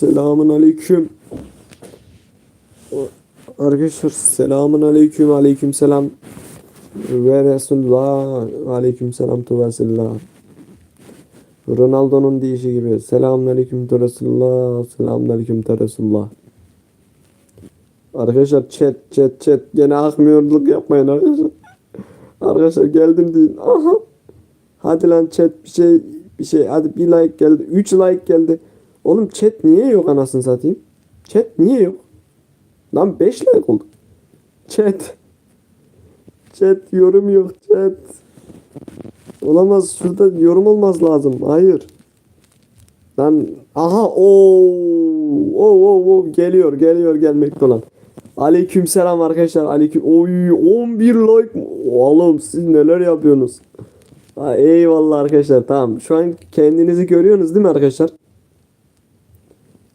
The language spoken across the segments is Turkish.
Selamun aleyküm. Arkadaşlar selamun aleyküm aleyküm selam ve Resulullah aleyküm selam tu Resulullah. Ronaldo'nun deyişi gibi selamun aleyküm tu Resulullah selamun aleyküm tu Resulullah. Arkadaşlar chat chat chat gene akmıyorluk yapmayın arkadaşlar. Arkadaşlar geldim deyin. Aha. Hadi lan chat bir şey bir şey hadi bir like geldi. 3 like geldi. Oğlum chat niye yok anasını satayım? Chat niye yok? Lan 5 like oldu. Chat. Chat yorum yok chat. Olamaz şurada yorum olmaz lazım. Hayır. Lan aha o o o o geliyor geliyor gelmekte olan. Aleyküm selam arkadaşlar. Aleyküm. Oy 11 like. Oğlum siz neler yapıyorsunuz? Ha, eyvallah arkadaşlar. Tamam. Şu an kendinizi görüyorsunuz değil mi arkadaşlar?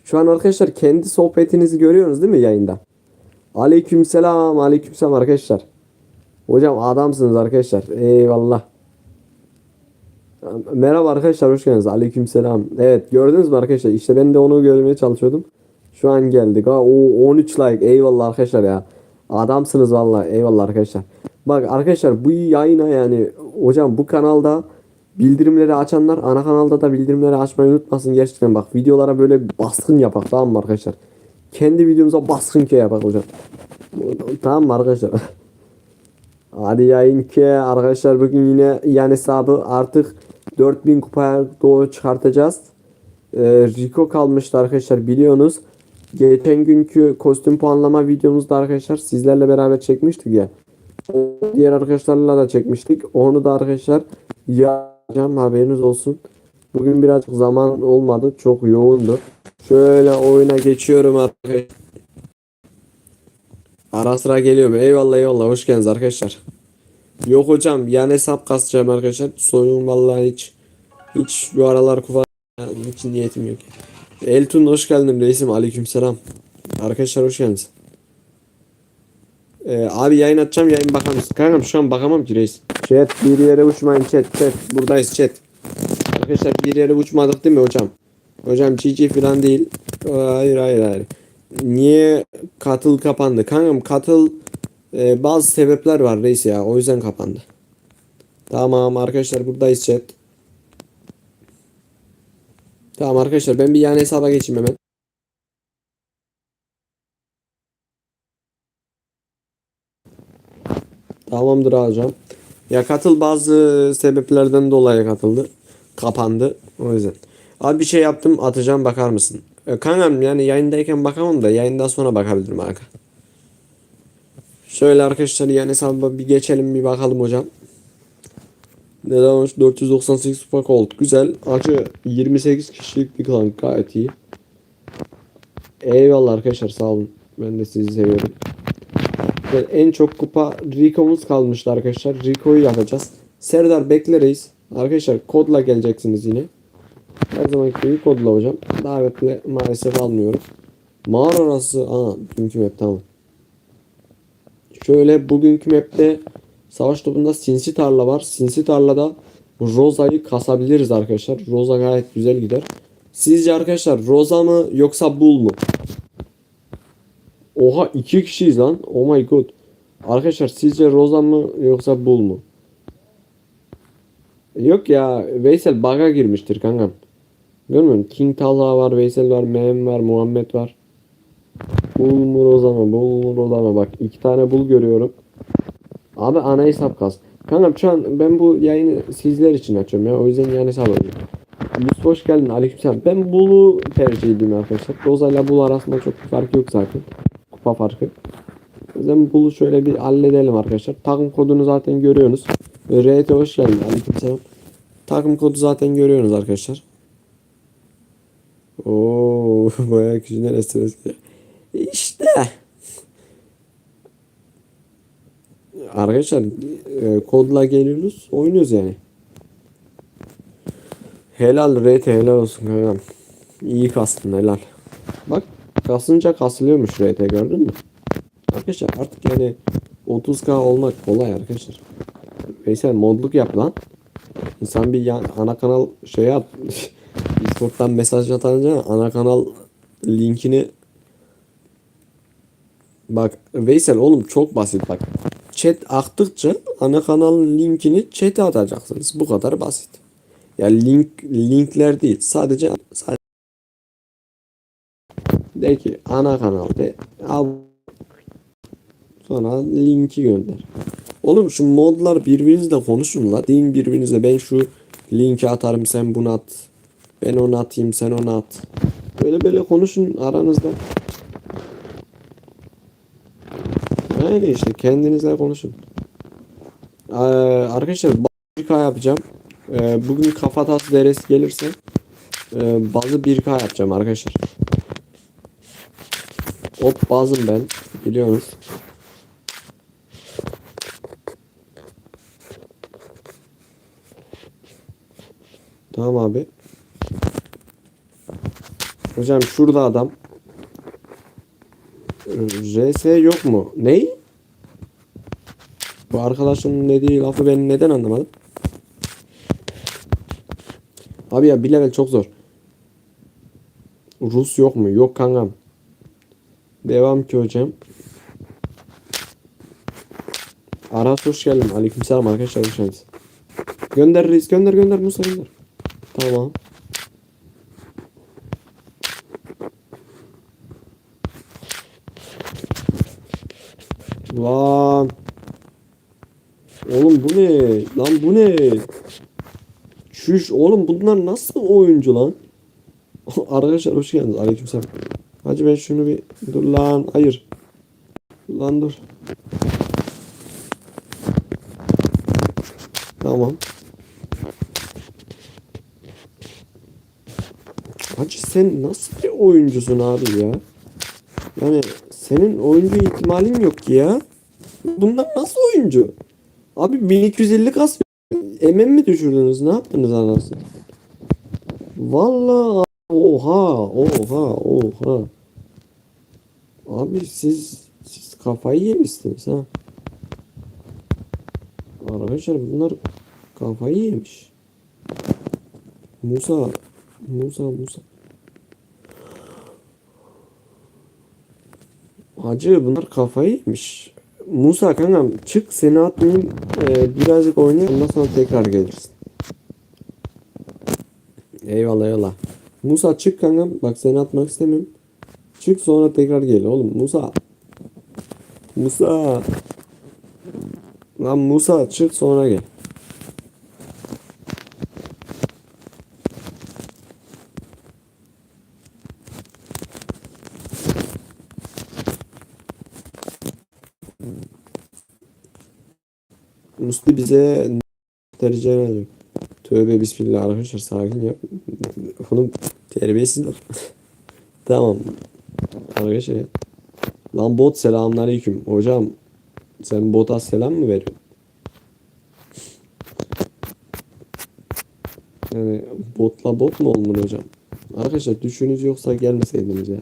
Şu an arkadaşlar kendi sohbetinizi görüyorsunuz değil mi yayında? Aleyküm selam. Aleyküm selam arkadaşlar. Hocam adamsınız arkadaşlar. Eyvallah. Merhaba arkadaşlar hoş geldiniz. Aleyküm selam. Evet gördünüz mü arkadaşlar? İşte ben de onu görmeye çalışıyordum. Şu an geldik. Ha, o 13 like. Eyvallah arkadaşlar ya. Adamsınız vallahi. Eyvallah arkadaşlar. Bak arkadaşlar bu yayına yani hocam bu kanalda bildirimleri açanlar ana kanalda da bildirimleri açmayı unutmasın gerçekten bak videolara böyle baskın yapak tamam mı arkadaşlar? Kendi videomuza baskın ke yapak hocam. Tamam mı arkadaşlar? Hadi yayın ki arkadaşlar bugün yine yan hesabı artık 4000 kupaya doğru çıkartacağız. Ee, Rico kalmıştı arkadaşlar biliyorsunuz. Geçen günkü kostüm puanlama videomuzda arkadaşlar sizlerle beraber çekmiştik ya. Diğer arkadaşlarla da çekmiştik. Onu da arkadaşlar yapacağım haberiniz olsun. Bugün birazcık zaman olmadı. Çok yoğundu. Şöyle oyuna geçiyorum arkadaşlar. Ara sıra geliyorum. Eyvallah eyvallah. Hoş geldiniz arkadaşlar. Yok hocam yan hesap kasacağım arkadaşlar. Soyun vallahi hiç hiç bu aralar kuva hiç niyetim yok. Eltun hoş geldin reisim. Aleykümselam. Arkadaşlar hoş geldiniz. Ee, abi yayın açacağım yayın bakar mısın? Kankam şu an bakamam ki reis. Chat bir yere uçmayın chat chat. Buradayız chat. Arkadaşlar bir yere uçmadık değil mi hocam? Hocam GG falan değil. Hayır hayır hayır. Niye katıl kapandı? Kankam katıl e, bazı sebepler var reis ya. O yüzden kapandı. Tamam arkadaşlar buradayız chat. Tamam arkadaşlar ben bir yan hesaba geçeyim hemen. Tamamdır hocam. Ya katıl bazı sebeplerden dolayı katıldı. Kapandı. O yüzden. Abi bir şey yaptım atacağım bakar mısın? E, kankam yani yayındayken bakamam da yayından sonra bakabilirim aga. Şöyle arkadaşlar yani hesabıma bir geçelim bir bakalım hocam. Neden olmuş? 498 kupa old. Güzel. Acı 28 kişilik bir klan gayet iyi. Eyvallah arkadaşlar sağ olun. Ben de sizi seviyorum. Ve en çok kupa Rico'muz kalmıştı arkadaşlar. Rico'yu yapacağız. Serdar bekleriz. Arkadaşlar kodla geleceksiniz yine. Her zaman gibi kodla hocam. Davetle maalesef almıyorum. Mağara arası. Aa bugünkü map tamam. Şöyle bugünkü map'te savaş topunda sinsi tarla var. Sinsi tarlada Rosa'yı kasabiliriz arkadaşlar. Rosa gayet güzel gider. Sizce arkadaşlar Rosa mı yoksa Bull mu? Oha iki kişiyiz lan. Oh my god. Arkadaşlar sizce Rosa mı yoksa Bull mu? Yok ya Veysel bug'a girmiştir kankam. Görmüyor musun? King Talha var, Veysel var, Mem var, Muhammed var. Bull mu Rosa mı? Bull mu Rosa mı? Bak iki tane Bull görüyorum. Abi ana hesap kas. Kankam şu an ben bu yayını sizler için açıyorum ya. O yüzden yani hesap alıyorum. Yusuf hoş geldin. Aleykümselam. Ben Bull'u tercih ediyorum arkadaşlar. Rosa ile Bull arasında çok fark yok zaten. Kupa farkı. O yüzden Bull'u şöyle bir halledelim arkadaşlar. Takım kodunu zaten görüyorsunuz. RT hoş geldin. Aleykümselam. Takım kodu zaten görüyorsunuz arkadaşlar. Oo, bayağı kişiler estres. İşte. Arkadaşlar e, kodla geliyoruz, oynuyoruz yani. Helal RT helal olsun kankam. İyi kastın helal. Bak kasınca kasılıyormuş RT gördün mü? Arkadaşlar artık yani 30k olmak kolay arkadaşlar. Veysel modluk yap lan. İnsan bir yan, ana kanal şey at. Discord'dan mesaj atınca ana kanal linkini Bak Veysel oğlum çok basit bak. Chat aktıkça ana kanalın linkini chat'e atacaksınız. Bu kadar basit. Ya link linkler değil. Sadece, sadece de ki ana kanal de al sonra linki gönder. Oğlum şu modlar birbirinizle konuşun la. Deyin birbirinize ben şu linki atarım sen bunu at. Ben onu atayım sen onu at. Böyle böyle konuşun aranızda. Öyle işte kendinizle konuşun. Ee, arkadaşlar bazı yapacağım. Ee, bugün kafatası deresi gelirse e, bazı 1K yapacağım arkadaşlar. Hop bazım ben biliyorsunuz. Tamam abi. Hocam şurada adam. RS yok mu? Ney? Bu arkadaşın dediği lafı ben neden anlamadım? Abi ya bir level çok zor. Rus yok mu? Yok kankam. Devam ki hocam. Aras hoş geldin. Aleykümselam arkadaşlar hoş geldiniz. Gönder reis gönder gönder Musa gönder. Tamam. Lan. Oğlum bu ne? Lan bu ne? Şuş oğlum bunlar nasıl oyuncu lan? Arkadaşlar hoş geldiniz. Aleykümselam. Hacı ben şunu bir dur lan. Hayır. Lan dur. Tamam. Hacı sen nasıl bir oyuncusun abi ya? Yani senin oyuncu ihtimalin yok ki ya. Bunlar nasıl oyuncu? Abi 1250 kas MM mi düşürdünüz? Ne yaptınız anasını? Vallahi oha oha oha. Abi siz siz kafayı yemişsiniz ha. Arkadaşlar bunlar kafayı yemiş. Musa Musa Musa. Hacı bunlar kafayı yemiş. Musa kankam çık seni atmayayım ee, birazcık oynayalım ondan sonra tekrar gelirsin. Eyvallah eyvallah. Musa çık kankam bak seni atmak istemiyorum. Çık sonra tekrar gel oğlum Musa. Musa. Lan Musa çık sonra gel. Musti bize tercih ediyor. Tövbe bismillah arkadaşlar sakin yap. Oğlum terbiyesiz laf. tamam. Arkadaşlar ya. Lan bot selamünaleyküm. Hocam sen bota selam mı veriyorsun? Yani botla bot mu olmalı hocam? Arkadaşlar düşünüz yoksa gelmeseydiniz ya.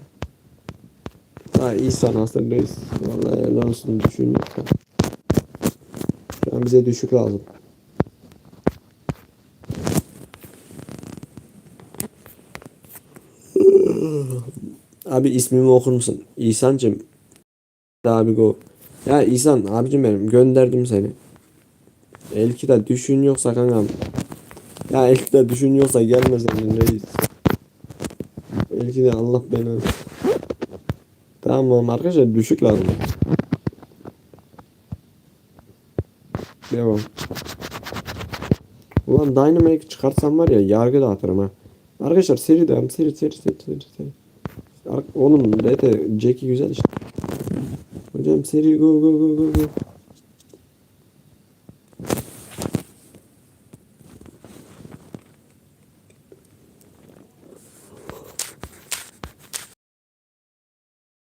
Ha İhsan Hasan Reis. Vallahi helal olsun düşün yoksa. Şu an bize düşük lazım. Abi ismimi okur musun? İhsan'cım. Abi go. Ya İhsan abicim benim gönderdim seni. Elki de düşün yoksa kankam. Ya Elki de düşün yoksa gelme senin reis. Elki de Allah beni. Tamam arkadaşlar düşük lazım. Devam. Ulan Dynamite çıkarsam var ya yargı dağıtırım ha. Arkadaşlar seri devam seri seri seri seri seri. Oğlum Rete Jackie güzel işte. Hocam seri go go go go go.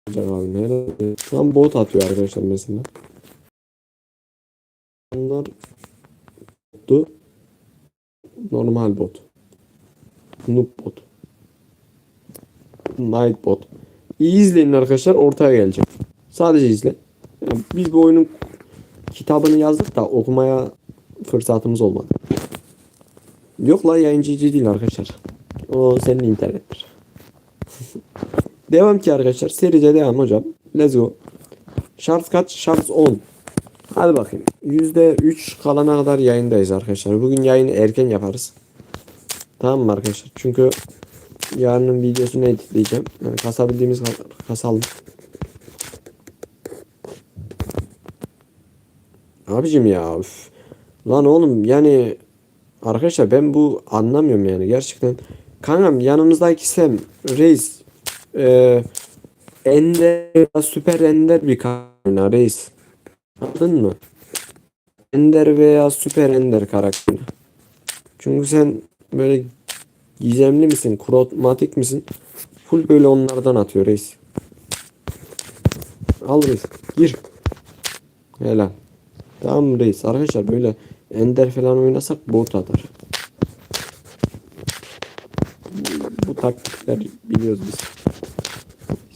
Hocam abi nerede? Şu an bot atıyor arkadaşlar mesela. Bunlar bottu. Normal bot. Noob bot. Night bot. İyi izleyin arkadaşlar ortaya gelecek. Sadece izle. Yani biz bu oyunun kitabını yazdık da okumaya fırsatımız olmadı. Yok la yayıncıcı değil arkadaşlar. O senin internettir. Devam ki arkadaşlar. Serice devam hocam. Let's go. Şarj kaç? Şarj 10. Hadi bakayım. %3 kalana kadar yayındayız arkadaşlar. Bugün yayını erken yaparız. Tamam mı arkadaşlar? Çünkü yarının videosunu editleyeceğim. Yani kasabildiğimiz kadar kasalım. Abicim ya üf. Lan oğlum yani arkadaşlar ben bu anlamıyorum yani gerçekten. Kankam yanımızdaki Sem reis e, ender süper ender bir kaynağı reis. Anladın mı? Ender veya süper ender karakteri. Çünkü sen böyle gizemli misin? Kromatik misin? Full böyle onlardan atıyor reis. Al reis. Gir. Helal. Tamam reis. Arkadaşlar böyle ender falan oynasak bot atar. Bu taktikler biliyoruz biz.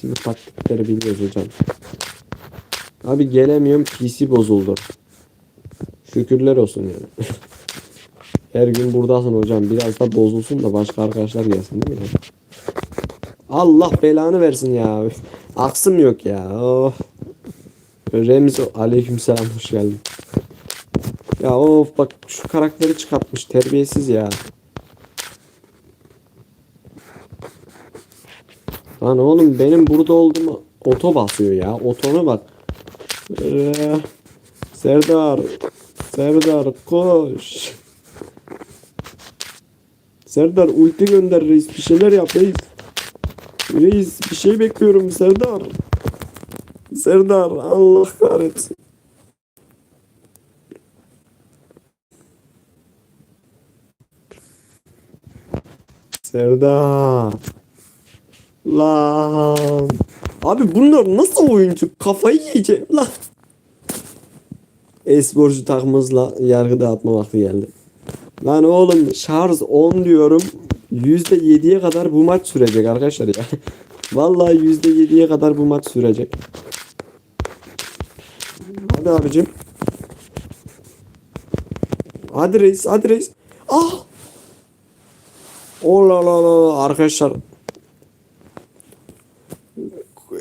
Biz bu taktikleri biliyoruz hocam. Abi gelemiyorum PC bozuldu. Şükürler olsun yani. Her gün buradasın hocam. Biraz da bozulsun da başka arkadaşlar gelsin değil mi? Allah belanı versin ya. Aksım yok ya. Oh. Remzi aleykümselam hoş geldin. Ya of bak şu karakteri çıkartmış terbiyesiz ya. Lan oğlum benim burada olduğumu oto basıyor ya. Otona bak. Ee, Serdar. Serdar koş. Serdar ulti gönder reis. Bir şeyler yap reis. Reis bir şey bekliyorum Serdar. Serdar Allah kahretsin. Serdar. Lan. Abi bunlar nasıl oyuncu? Kafayı yiyeceğim lan. Esporcu takımızla yargı dağıtma vakti geldi. Lan oğlum şarj 10 diyorum. %7'ye kadar bu maç sürecek arkadaşlar ya. Vallahi %7'ye kadar bu maç sürecek. Hadi abicim. Hadi reis, hadi reis. Ah! Oh la la la arkadaşlar.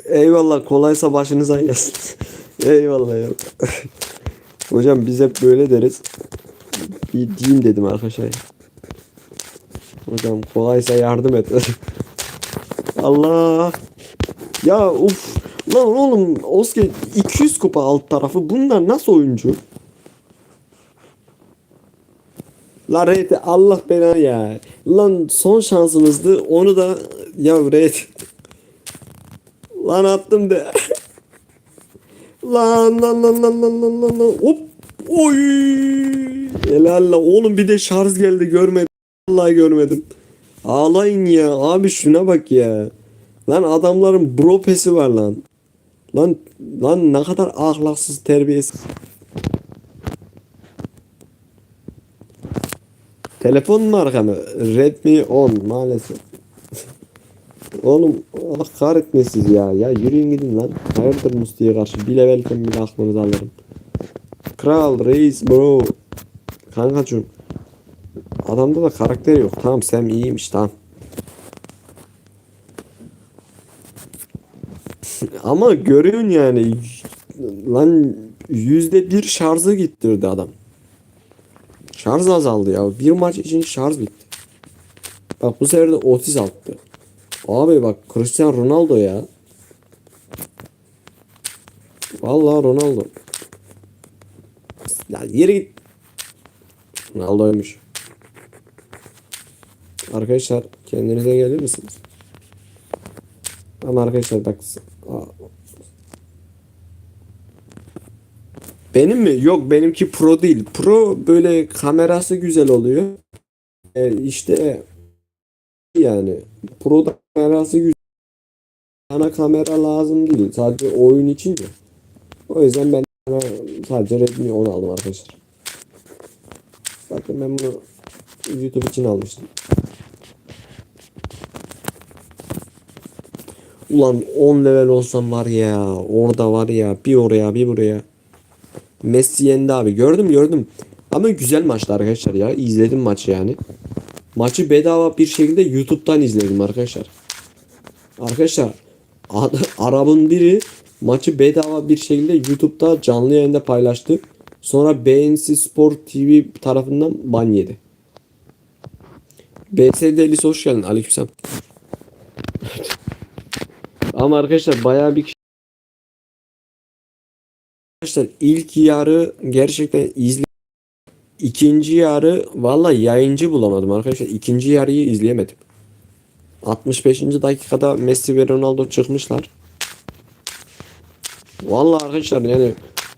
Eyvallah kolaysa başınıza gelsin. Eyvallah ya. Hocam biz hep böyle deriz bir diyeyim dedim arkadaşlar. Hocam kolaysa yardım et. Allah. Ya uf. Lan oğlum Oske 200 kupa alt tarafı. Bunlar nasıl oyuncu? La Red Allah bela ya. Lan son şansımızdı. Onu da ya Red. Lan attım de. lan lan lan lan lan lan lan. Hop. Oy. Helal la. Oğlum bir de şarj geldi görmedim. Vallahi görmedim. Ağlayın ya. Abi şuna bak ya. Lan adamların bro pesi var lan. Lan lan ne kadar ahlaksız terbiyesiz. Telefon marka mı? Redmi 10 maalesef. Oğlum Allah kahretmesin ya. Ya yürüyün gidin lan. Hayırdır Musti'ye karşı. Bir levelken bile aklınızı alırım. Kral, reis, bro. Kankacığım. Adamda da karakter yok. Tamam Sam iyiymiş tamam. Ama görüyorsun yani. Lan yüzde bir şarjı gittirdi adam. Şarj azaldı ya. Bir maç için şarj bitti. Bak bu sefer de Otis attı. Abi bak Cristiano Ronaldo ya. Vallahi Ronaldo. Ya yere git. Ronaldo'ymuş. Arkadaşlar kendinize gelir misiniz? Ama arkadaşlar bak. Benim mi? Yok benimki pro değil. Pro böyle kamerası güzel oluyor. Ee, işte yani pro da kamerası güzel. Ana kamera lazım değil. Sadece oyun için de. O yüzden ben sadece Redmi 10 aldım arkadaşlar. Zaten ben bunu YouTube için almıştım. Ulan 10 level olsam var ya orada var ya bir oraya bir buraya. Messi yendi abi gördüm gördüm. Ama güzel maçtı arkadaşlar ya izledim maçı yani. Maçı bedava bir şekilde YouTube'dan izledim arkadaşlar. Arkadaşlar Arap'ın biri maçı bedava bir şekilde YouTube'da canlı yayında paylaştı. Sonra BNC Spor TV tarafından ban yedi. BS Delisi hoş geldin. Aleykümselam. Ama arkadaşlar bayağı bir kişi Arkadaşlar ilk yarı gerçekten izle İkinci yarı valla yayıncı bulamadım arkadaşlar. İkinci yarıyı izleyemedim. 65. dakikada Messi ve Ronaldo çıkmışlar. Valla arkadaşlar yani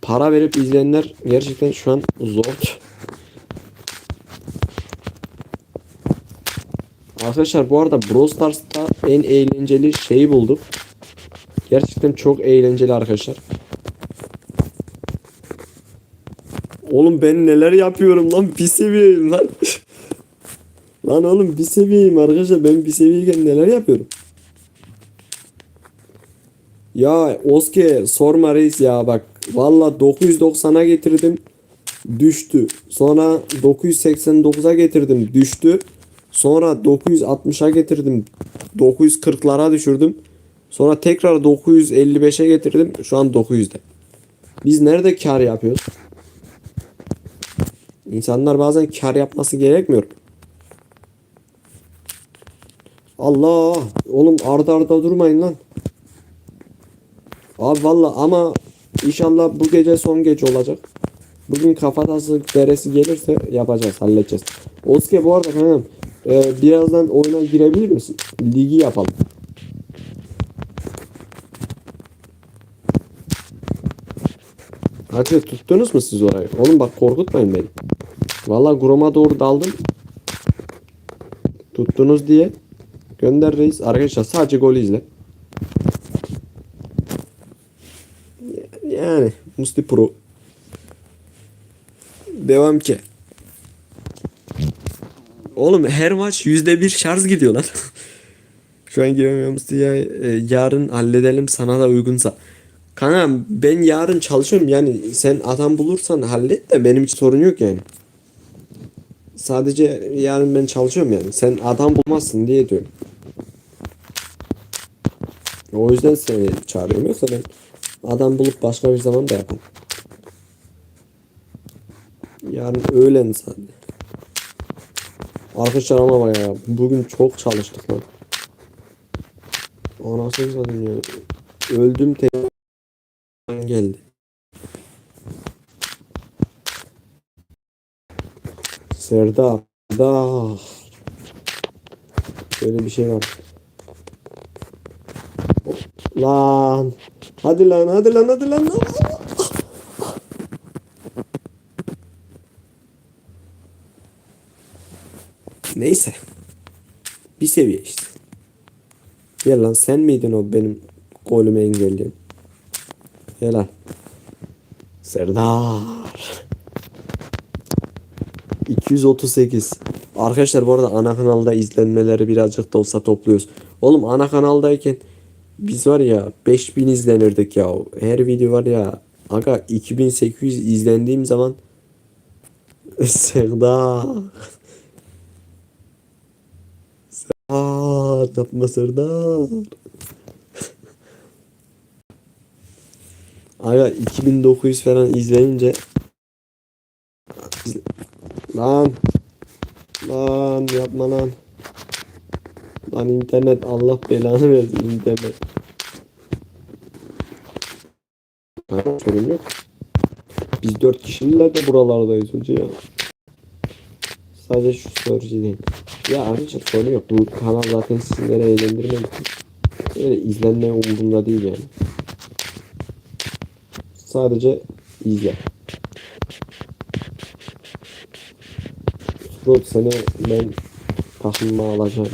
para verip izleyenler gerçekten şu an zor. Arkadaşlar bu arada Brawl Stars'ta en eğlenceli şeyi bulduk. Gerçekten çok eğlenceli arkadaşlar. Oğlum ben neler yapıyorum lan bir seviyeyim lan. lan oğlum bir seviyeyim arkadaşlar ben bir seviyeyken neler yapıyorum. Ya Oske sorma reis ya bak. Valla 990'a getirdim. Düştü. Sonra 989'a getirdim. Düştü. Sonra 960'a getirdim. 940'lara düşürdüm. Sonra tekrar 955'e getirdim. Şu an 900'de. Biz nerede kar yapıyoruz? İnsanlar bazen kar yapması gerekmiyor. Allah! Oğlum arda arda durmayın lan. Abi valla ama inşallah bu gece son gece olacak. Bugün kafatası deresi gelirse yapacağız, halledeceğiz. Oske bu arada kankam e, birazdan oyuna girebilir misin? Ligi yapalım. Hadi tuttunuz mu siz orayı? Oğlum bak korkutmayın beni. Valla Grom'a doğru daldım. Tuttunuz diye. Gönder reis. Arkadaşlar sadece golü izle. Yani Musti Pro. Devam ki. Oğlum her maç yüzde bir şarj gidiyor lan. Şu an giremiyorum Musti ya. e, yarın halledelim sana da uygunsa. Kanka ben yarın çalışıyorum yani sen adam bulursan hallet de benim hiç sorun yok yani. Sadece yarın ben çalışıyorum yani. Sen adam bulmazsın diye diyorum. O yüzden seni çağırıyorum yoksa ben adam bulup başka bir zaman da yaparım. Yarın öğlen sadece. Arkadaşlar ama bak ya bugün çok çalıştık lan. Anasını satayım ya. Öldüm tek geldi. Serdar. Serdar. Böyle bir şey var. Lan. Hadi lan hadi lan hadi lan. Neyse. Bir seviye işte. Gel lan sen miydin o benim golümü engelleyen? Gel lan. Serdar. 238. Arkadaşlar bu arada ana kanalda izlenmeleri birazcık da olsa topluyoruz. Oğlum ana kanaldayken biz var ya 5000 izlenirdik ya. Her video var ya. Aga 2800 izlendiğim zaman Serdar. Serdar yapma Serdar. Aga 2900 falan izleyince Lan Lan yapma lan Lan internet Allah belanı versin internet. Ha, sorun yok. Biz dört kişiler de buralardayız hoca ya. Sadece şu sorucu değil. Ya arkadaşlar sorun yok. Bu kanal zaten sizlere eğlendirmek için. Öyle izlenme umurumda değil yani. Sadece izle. Sprout seni ben takımıma alacağım.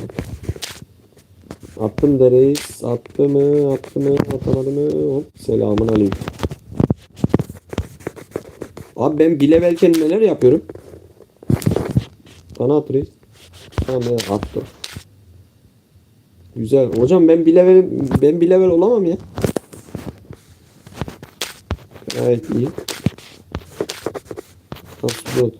Attım da reis. Attı mı? Attı mı? Atamadı mı? Hop. Selamun aleyküm. Abi ben bile belki neler yapıyorum? Bana at reis. Tamam ya attı. Güzel. Hocam ben bile ben bile olamam ya. Gayet iyi. Nasıl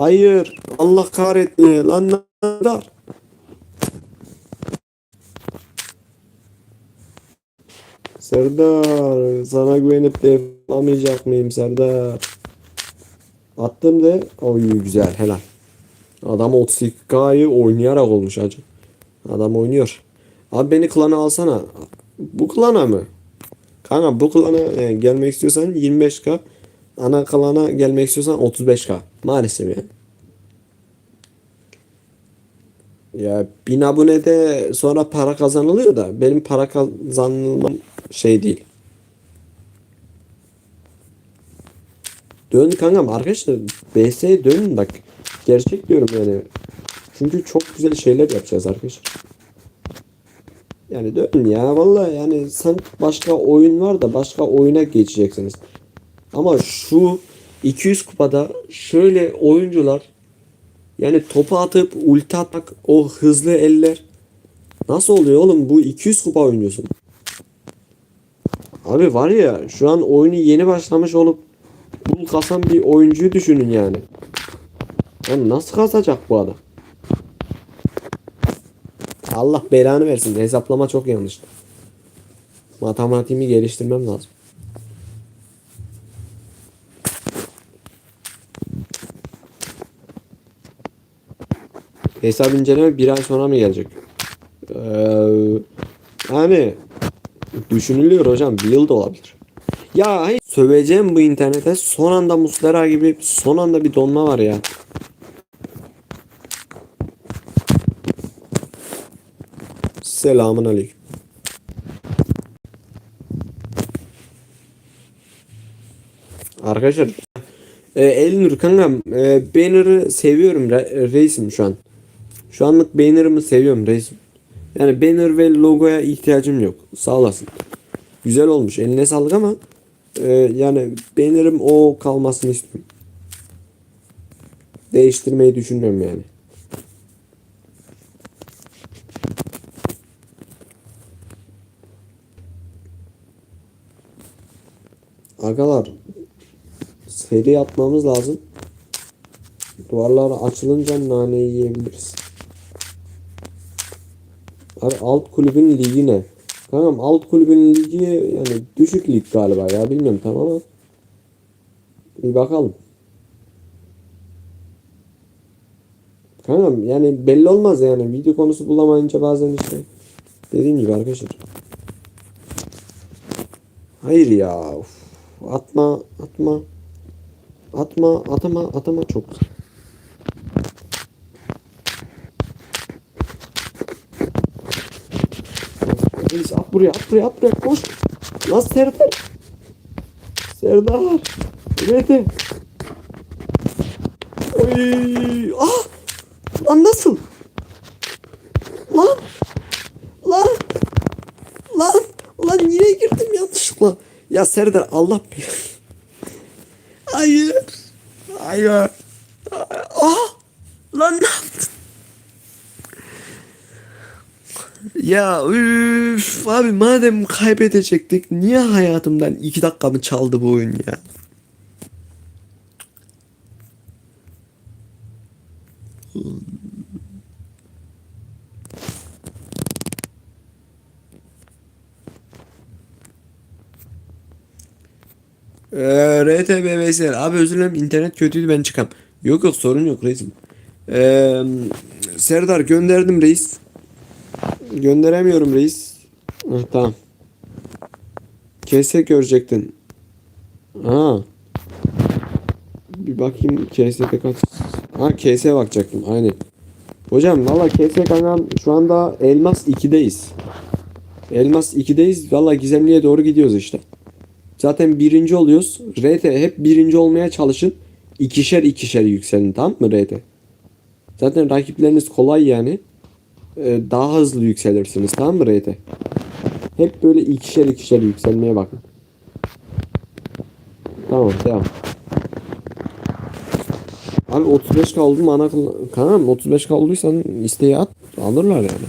Hayır. Allah kahretme. Lan Serdar. Serdar. Sana güvenip de yapamayacak mıyım Serdar? Attım de. Oy güzel helal. Adam 32K'yı oynayarak olmuş hacı. Adam oynuyor. Abi beni klana alsana. Bu klana mı? Kanka bu klana e, gelmek istiyorsan 25K. Ana klana gelmek istiyorsan 35K. Maalesef yani. Ya bin abonede sonra para kazanılıyor da benim para kazanılmam şey değil. Dön kankam arkadaşlar BS'ye dönün bak. Gerçek diyorum yani. Çünkü çok güzel şeyler yapacağız arkadaşlar. Yani dön ya vallahi yani sen başka oyun var da başka oyuna geçeceksiniz. Ama şu 200 kupada şöyle oyuncular yani topu atıp ulti atmak o hızlı eller nasıl oluyor oğlum bu 200 kupa oynuyorsun. Abi var ya şu an oyunu yeni başlamış olup bul kasan bir oyuncuyu düşünün yani. Yani nasıl kazacak bu adam? Allah belanı versin. Hesaplama çok yanlış. Matematiğimi geliştirmem lazım. Hesap inceleme bir ay sonra mı gelecek? Ee, yani düşünülüyor hocam. Bir yıl da olabilir. Ya hayır, söveceğim bu internete. Son anda Muslera gibi son anda bir donma var ya. Selamun aleyküm. Arkadaşlar e, Elinur kankam e, Banner'ı seviyorum re- reisim şu an. Şu anlık Banner'ımı seviyorum reisim. Yani banner ve logoya ihtiyacım yok. Sağ olasın. Güzel olmuş. Eline sağlık ama e, yani banner'ım o kalmasını istiyorum. Değiştirmeyi düşünmüyorum yani. Agalar seri yapmamız lazım. Duvarlar açılınca naneyi yiyebiliriz. Abi alt kulübün ligi ne? Tamam alt kulübün ligi yani düşük lig galiba ya bilmiyorum tamam ama bir bakalım. Tamam yani belli olmaz yani video konusu bulamayınca bazen işte dediğim gibi arkadaşlar. Hayır ya. Of. Atma, atma. Atma, atama, atama çok. güzel. Reis at buraya, at buraya, at buraya. Koş. Lan Serdar. Serdar. Nerede? Oy. Ah. Lan nasıl? Lan. Lan. Lan. Lan niye girdim yanlışlıkla? Ya Serdar Allah bir. Hayır. Hayır. Ah. Lan ne yaptın? Ya üf abi madem kaybedecektik niye hayatımdan iki dakikamı çaldı bu oyun ya? Ee, RTB Veysel. Abi özür dilerim internet kötüydü ben çıkam. Yok yok sorun yok reisim. Ee, Serdar gönderdim reis. Gönderemiyorum reis. Heh, tamam. Kese görecektin. Ha. Bir bakayım KS'de kaç. Ha KS'ye bakacaktım aynen. Hocam valla KS kankam şu anda Elmas 2'deyiz. Elmas 2'deyiz. Valla Gizemli'ye doğru gidiyoruz işte. Zaten birinci oluyoruz. RT hep birinci olmaya çalışın. İkişer ikişer yükselin tamam mı RT? Zaten rakipleriniz kolay yani. Ee, daha hızlı yükselirsiniz tamam mı RT? Hep böyle ikişer ikişer yükselmeye bakın. Tamam devam. Abi 35 kaldım ana kanal 35 kaldıysan isteği at alırlar yani.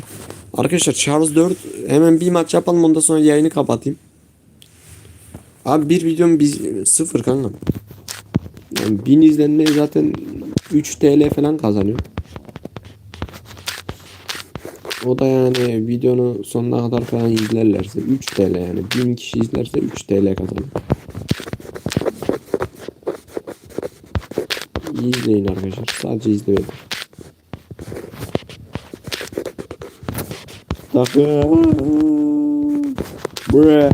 Arkadaşlar Charles 4 hemen bir maç yapalım ondan sonra yayını kapatayım. Abi bir videom biz sıfır kanka. Yani bin izlenme zaten 3 TL falan kazanıyor. O da yani videonun sonuna kadar falan izlerlerse 3 TL yani 1000 kişi izlerse 3 TL kazanıyor. İyi izleyin arkadaşlar. Sadece izleyin. Takım. Bre.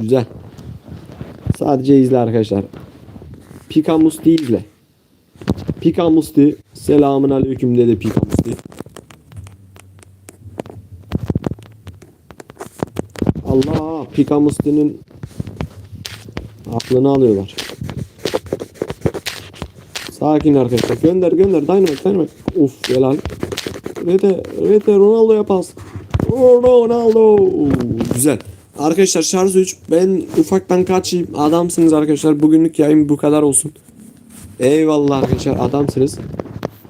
Güzel. Sadece izle arkadaşlar. Pika Musti izle. Pika Musti. Selamun aleyküm dedi Pika Musti. Allah Pika Musti'nin aklını alıyorlar. Sakin arkadaşlar. Gönder gönder. Dynamite Dynamite. Uf helal. Rete Rete Ronaldo'ya pas. Ronaldo. Güzel. Arkadaşlar şarj 3. Ben ufaktan kaçayım. Adamsınız arkadaşlar. Bugünlük yayın bu kadar olsun. Eyvallah arkadaşlar adamsınız.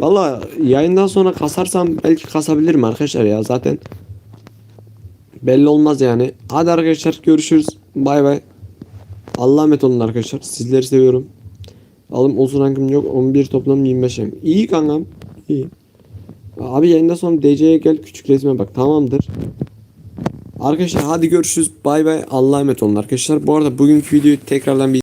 Valla yayından sonra kasarsam belki kasabilirim arkadaşlar ya zaten. Belli olmaz yani. Hadi arkadaşlar görüşürüz. Bay bay. Allah'a emanet olun arkadaşlar. Sizleri seviyorum. Alım olsun rankım yok. 11 toplam 25 rank. İyi kankam. İyi. Abi yayından sonra DC'ye gel küçük resme bak. Tamamdır. Arkadaşlar hadi görüşürüz. Bay bay. Allah'a emanet olun arkadaşlar. Bu arada bugünkü videoyu tekrardan bir